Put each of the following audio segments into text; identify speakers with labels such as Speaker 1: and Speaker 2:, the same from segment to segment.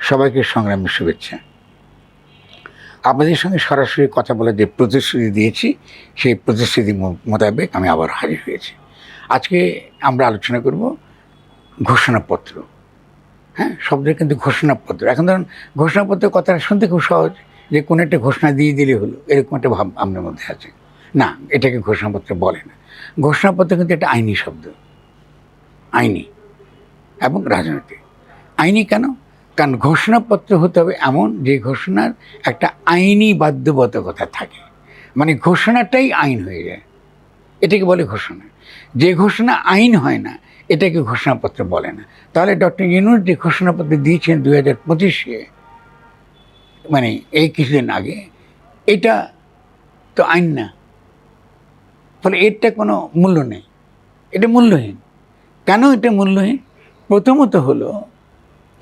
Speaker 1: সবাইকে সংগ্রামের শুভেচ্ছা। আপনাদের সঙ্গে সরাসরি কথা বলে যে প্রতিশ্রুতি দিয়েছি, সেই প্রতিশ্রুতি মোতাবেক আমি আবার হাজির হয়েছি। আজকে আমরা আলোচনা করব ঘোষণাপত্র। হ্যাঁ শব্দের কিন্তু ঘোষণাপত্র। এখন ধরুন, ঘোষণাপত্রের কথাটা শুনতে খুব সহজ যে কোনো একটা ঘোষণা দিয়ে দিলে হলো, এরকম একটা ভাব আপনার মধ্যে আছে। না, এটাকে ঘোষণাপত্র বলে না। ঘোষণাপত্র কিন্তু একটা আইনি শব্দ। আইনি এবং রাজনৈতিক। আইনি কেন? কারণ ঘোষণাপত্র হতে হবে এমন যে ঘোষণার একটা আইনি বাধ্যবাধকতা থাকে। মানে ঘোষণাটাই আইন হয়ে যায়। এটাকে বলে ঘোষণা। যে ঘোষণা আইন হয় না, এটাকে ঘোষণাপত্র বলে না। তাহলে ডক্টর ইউনুস যে ঘোষণাপত্র দিয়েছেন দু হাজার পঁচিশে মানে এই কিছুদিন আগে, এটা তো আইন না। ফলে এরটা কোনো মূল্য নেই। এটা মূল্যহীন। কেন এটা মূল্যহীন? প্রথমত হলো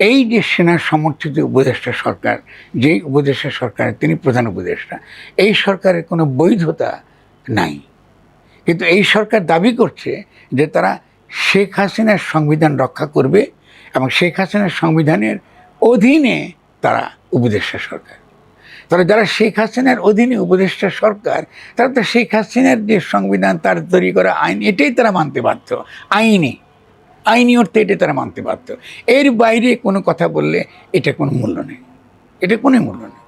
Speaker 1: এই যে সেনা সমর্থিত উপদেষ্টা সরকার, যেই উপদেষ্টা সরকার তিনি প্রধান উপদেষ্টা, এই সরকারের কোনো বৈধতা নাই। কিন্তু এই সরকার দাবি করছে যে তারা শেখ হাসিনার সংবিধান রক্ষা করবে এবং শেখ হাসিনার সংবিধানের অধীনে তারা উপদেষ্টা সরকার। তাহলে যারা শেখ হাসিনার অধীনে উপদেষ্টা সরকার, তারা তো শেখ হাসিনার যে সংবিধান, তার তৈরি করা আইন, এটাই তারা মানতে বাধ্য আইনি আইনি অর্থে এটা তারা মানতে বাধ্য। এর বাইরে কোনো কথা বললে এটা কোনো মূল্য নেই। এটা কোনো মূল্য নেই।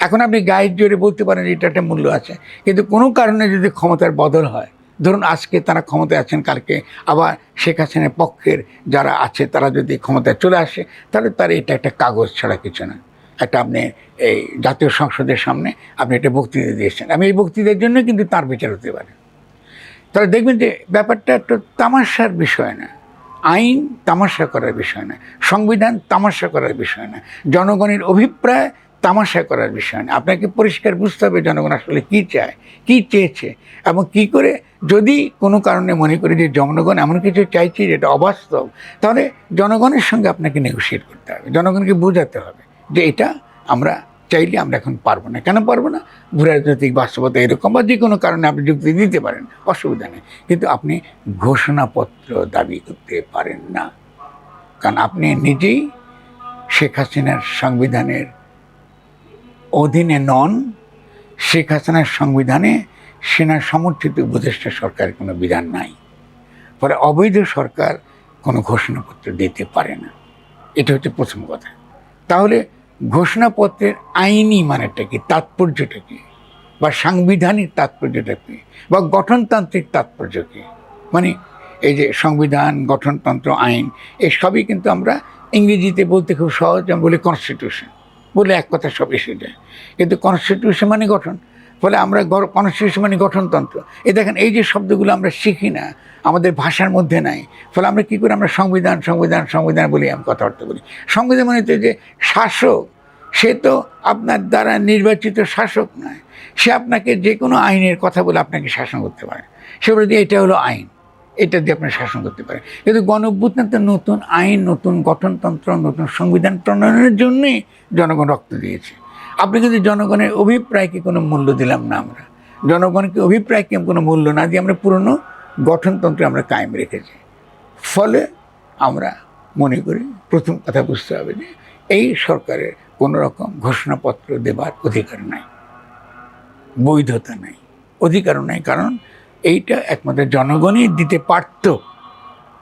Speaker 1: এখন আপনি গায়ের জোরে বলতে পারেন এটা একটা মূল্য আছে। কিন্তু কোনো কারণে যদি ক্ষমতার বদল হয়, ধরুন আজকে তারা ক্ষমতায় আছেন, কালকে আবার শেখ হাসিনার পক্ষের যারা আছে, তারা যদি ক্ষমতায় চলে আসে, তাহলে তার এটা একটা কাগজ ছাড়া কিছু না। একটা আপনি এই জাতীয় সংসদের সামনে আপনি একটা বক্তৃতা দিয়েছেন। আমি এই বক্তৃতার জন্য কিন্তু তার বিচার হতে পারে। তাহলে দেখবেন যে ব্যাপারটা একটা তামাশার বিষয় না। আইন তামাশা করার বিষয় না সংবিধান তামাশা করার বিষয় না জনগণের অভিপ্রায় তামাশা করার বিষয় না আপনাকে পরিষ্কার বুঝতে হবে জনগণ আসলে কী চায়, কী চেয়েছে এবং কি করে যদি কোনো কারণে মনে করি যে জনগণ এমন কিছু চাইছে যেটা অবাস্তব, তাহলে জনগণের সঙ্গে আপনাকে নেগোসিয়েট করতে হবে। জনগণকে বোঝাতে হবে যে এটা আমরা চাইলে আমরা এখন পারব না। কেন পারব না? ভূরাজনৈতিক বাস্তবতা এরকম বা যে কোনো কারণে আপনি যুক্তি দিতে পারেন, অসুবিধা নেই। কিন্তু আপনি ঘোষণাপত্র দাবি করতে পারেন না। কারণ আপনি নিজেই শেখ হাসিনার সংবিধানের অধীনে নন। শেখ হাসিনার সংবিধানে সেনা সমর্থিত উপদেষ্টা সরকারের কোনো বিধান নাই। ফলে অবৈধ সরকার কোনো ঘোষণাপত্র দিতে পারে না। এটা হচ্ছে প্রথম কথা। তাহলে ঘোষণাপত্রের আইনি মানেটা কি? তাৎপর্যটা কি? বা সাংবিধানিক তাৎপর্যটা কি? বা গঠনতান্ত্রিক তাৎপর্য কি? মানে এই যে সংবিধান, গঠনতন্ত্র, আইন, এসবই কিন্তু আমরা ইংরেজিতে বলতে খুব সহজ বলি কনস্টিটিউশন বলে এক কথা সব এসে যায়। কিন্তু কনস্টিটিউশন মানে গঠন। ফলে আমরা কনস্টিটিউশন মানে গঠনতন্ত্র। এই দেখেন, এই যে শব্দগুলো আমরা শিখি না, আমাদের ভাষার মধ্যে নাই, ফলে আমরা কী করি, আমরা সংবিধান সংবিধান সংবিধান বলি, আমি কথাবার্তা বলি। সংবিধান মানে তো যে শাসক, সে তো আপনার দ্বারা নির্বাচিত শাসক নয়। সে আপনাকে যে কোনো আইনের কথা বলে আপনাকে শাসন করতে পারে। সে বলে যে এটা হলো আইন, এটা দিয়ে আপনি শাসন করতে পারেন। কিন্তু গণ অভ্যুত্থান তো নতুন আইন, নতুন গঠনতন্ত্র, নতুন সংবিধান প্রণয়নের জন্যই জনগণ রক্ত দিয়েছে। আপনি যদি জনগণের অভিপ্রায়কে কোনো মূল্য দিলাম না আমরা, জনগণকে অভিপ্রায়কে কোনো মূল্য না দিয়ে আমরা পুরনো গঠনতন্ত্র আমরা কায়েম রেখেছি, ফলে আমরা মনে করি প্রথম কথা বুঝতে হবে যে এই সরকারের কোনো রকম ঘোষণাপত্র দেবার অধিকার নাই, বৈধতা নাই, অধিকারও নাই, কারণ এইটা একমাত্র জনগণই দিতে পারত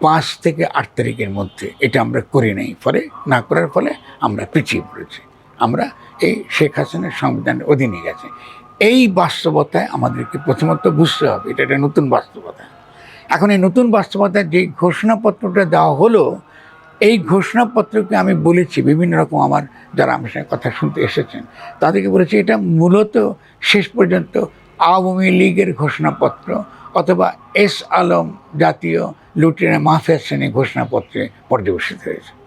Speaker 1: পাঁচ থেকে আট তারিখের মধ্যে। এটা আমরা করি নাই, ফলে না করার ফলে আমরা পিছিয়ে পড়েছি। আমরা এই শেখ হাসিনার সংবিধানের অধীনে গেছে। এই বাস্তবতায় আমাদেরকে প্রথমত বুঝতে হবে, এটা একটা নতুন বাস্তবতা। এখন এই নতুন বাস্তবতায় যে ঘোষণাপত্রটা দেওয়া হলো, এই ঘোষণাপত্রকে আমি বলেছি, বিভিন্ন রকম আমার যারা আমার সঙ্গে কথা শুনতে এসেছেন, তাদেরকে বলেছি এটা মূলত শেষ পর্যন্ত আওয়ামী লীগের ঘোষণাপত্র অথবা এস আলম জাতীয় লুটেরা মাফিয়া শ্রেণি ঘোষণাপত্রে পর্যবেসিত হয়েছে।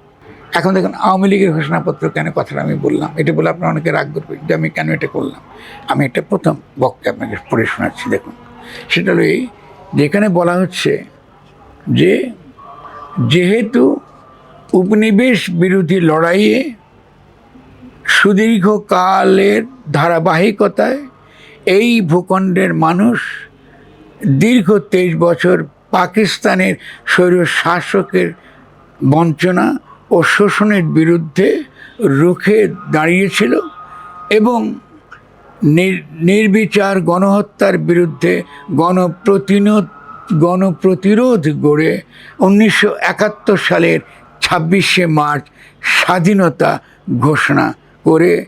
Speaker 1: এখন দেখুন, আওয়ামী লীগের ঘোষণাপত্র কেন কথাটা আমি বললাম? এটা বলে আপনার অনেকে রাগ করবেন যে আমি কেন এটা করলাম? আমি এটা প্রথম বক্তব্য আপনাকে পড়ে শোনাচ্ছি, দেখুন। সেটা হলো এই, যেখানে বলা হচ্ছে যে, যেহেতু উপনিবেশ বিরোধী লড়াইয়ে সুদীর্ঘকালের ধারাবাহিকতায় এই ভূখণ্ডের মানুষ দীর্ঘ তেইশ বছর পাকিস্তানের স্বৈর শাসকের বঞ্চনা ও শোষণের বিরুদ্ধে রুখে দাঁড়িয়েছিল এবং নির- নির্বিচার গণহত্যার বিরুদ্ধে গণপ্রতিরোধ গণপ্রতিরোধ গড়ে উনিশশো একাত্তর সালের ছাব্বিশে মার্চ স্বাধীনতা ঘোষণা করে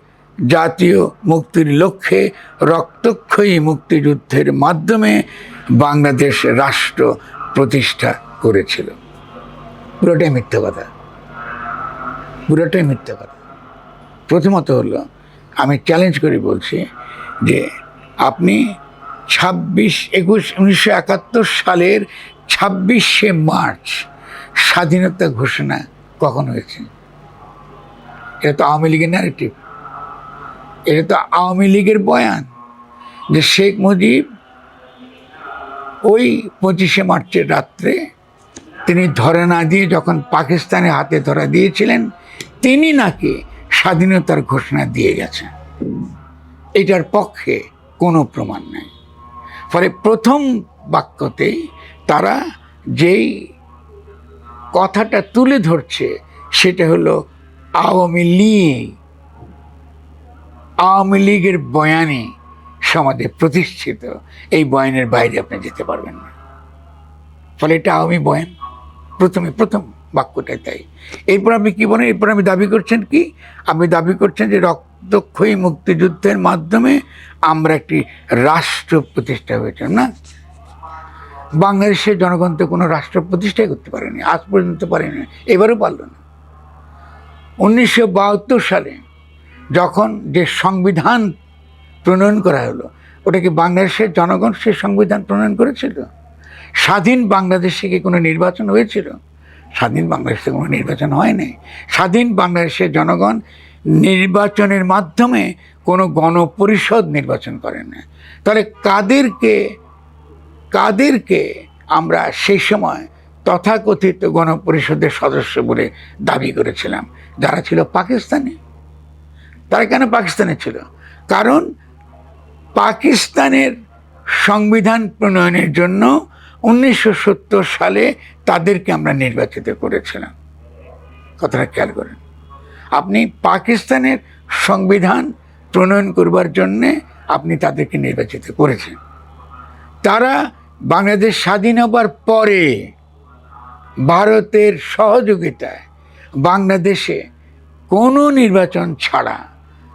Speaker 1: জাতীয় মুক্তির লক্ষ্যে রক্তক্ষয়ী মুক্তিযুদ্ধের মাধ্যমে বাংলাদেশ রাষ্ট্র প্রতিষ্ঠা করেছিল। পুরোটাই মিথ্যা কথা। পুরোটাই মিথ্যা কথা। প্রথমত হলো, আমি চ্যালেঞ্জ করে বলছি যে আপনি ছাব্বিশ একুশ উনিশশো একাত্তর সালের ছাব্বিশে মার্চ স্বাধীনতা ঘোষণা কখন হয়েছে? এটা তো আওয়ামী লীগের ন্যারেটিভ এটা তো আওয়ামী লীগের বয়ান যে শেখ মুজিব ওই পঁচিশে মার্চের রাত্রে তিনি ধরে না দিয়ে যখন পাকিস্তানের হাতে ধরা দিয়েছিলেন তিনি নাকি স্বাধীনতার ঘোষণা দিয়ে গেছেন। এটার পক্ষে কোনো প্রমাণ নেই। ফলে প্রথম বাক্যতেই তারা যেই কথাটা তুলে ধরছে, সেটা হলো আওয়ামী লীগ। আওয়ামী লীগের বয়ানে সমাজে প্রতিষ্ঠিত। এই বয়ানের বাইরে আপনি যেতে পারবেন না। ফলে এটা আওয়ামী বয়ান। প্রথমে প্রথম বাক্যটাই তাই। এরপর আপনি কি বলেন? এরপর আমি দাবি করছেন কি? আপনি দাবি করছেন যে রক্তক্ষয়ী মুক্তিযুদ্ধের মাধ্যমে আমরা একটি রাষ্ট্র প্রতিষ্ঠা হয়েছে না? বাংলাদেশের জনগণ তো কোনো রাষ্ট্র প্রতিষ্ঠাই করতে পারেনি, আজ পর্যন্ত পারেনি, এবারও পারল না। উনিশশো বাহাত্তর সালে যখন যে সংবিধান প্রণয়ন করা হলো, ওটা কি বাংলাদেশের জনগণ সে সংবিধান প্রণয়ন করেছিল? স্বাধীন বাংলাদেশে কি কোনো নির্বাচন হয়েছিল? স্বাধীন বাংলাদেশে কোনো নির্বাচন হয়নি। স্বাধীন বাংলাদেশের জনগণ নির্বাচনের মাধ্যমে কোনো গণপরিষদ নির্বাচন করে না তাহলে কাদেরকে কাদেরকে আমরা সেই সময় তথাকথিত গণপরিষদের সদস্য বলে দাবি করেছিলাম? যারা ছিল পাকিস্তানি। তারা কেন পাকিস্তানে ছিল? কারণ পাকিস্তানের সংবিধান প্রণয়নের জন্য উনিশশো সত্তর সালে তাদেরকে আমরা নির্বাচিত করেছিলাম। কথাটা খেয়াল করেন। আপনি পাকিস্তানের সংবিধান প্রণয়ন করবার জন্যে আপনি তাদেরকে নির্বাচিত করেছেন। তারা বাংলাদেশ স্বাধীন হবার পরে ভারতের সহযোগিতায় বাংলাদেশে কোনো নির্বাচন ছাড়া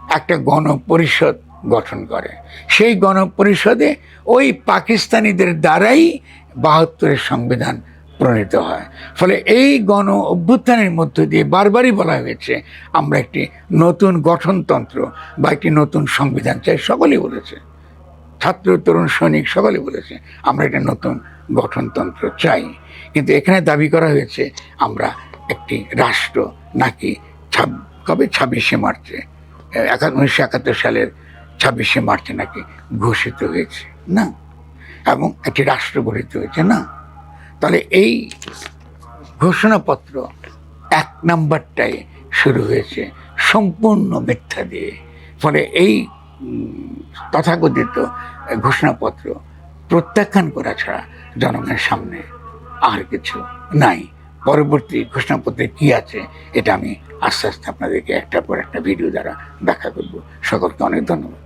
Speaker 1: একটা গণপরিষদ গঠন করে। সেই গণপরিষদে ওই পাকিস্তানিদের দ্বারাই বাহাত্তরের সংবিধান প্রণীত হয়। ফলে এই গণ অভ্যুত্থানের মধ্য দিয়ে বারবারই বলা হয়েছে, আমরা একটি নতুন গঠনতন্ত্র বা একটি নতুন সংবিধান চাই, সকলেই বলেছে। ছাত্র, তরুণ, সৈনিক সকলে বলেছে, আমরা একটা নতুন গঠনতন্ত্র চাই। কিন্তু এখানে দাবি করা হয়েছে, আমরা একটি রাষ্ট্র নাকি ছাব, কবে? ছাব্বিশে মার্চে উনিশশো একাত্তর সালের ছাব্বিশে মার্চে নাকি ঘোষিত হয়েছে, না? এবং একটি রাষ্ট্র গঠিত হয়েছে, না? তাহলে এই ঘোষণাপত্র এক নাম্বারটাই শুরু হয়েছে সম্পূর্ণ মিথ্যা দিয়ে। ফলে এই তথাকথিত ঘোষণাপত্র প্রত্যাখ্যান করা ছাড়া জনগণের সামনে আর কিছু নাই। পরবর্তী ঘোষণাপত্রে কি আছে, এটা আমি আস্তে আস্তে আপনাদেরকে একটার পর একটা ভিডিও দ্বারা ব্যাখ্যা করব। সকলকে অনেক ধন্যবাদ।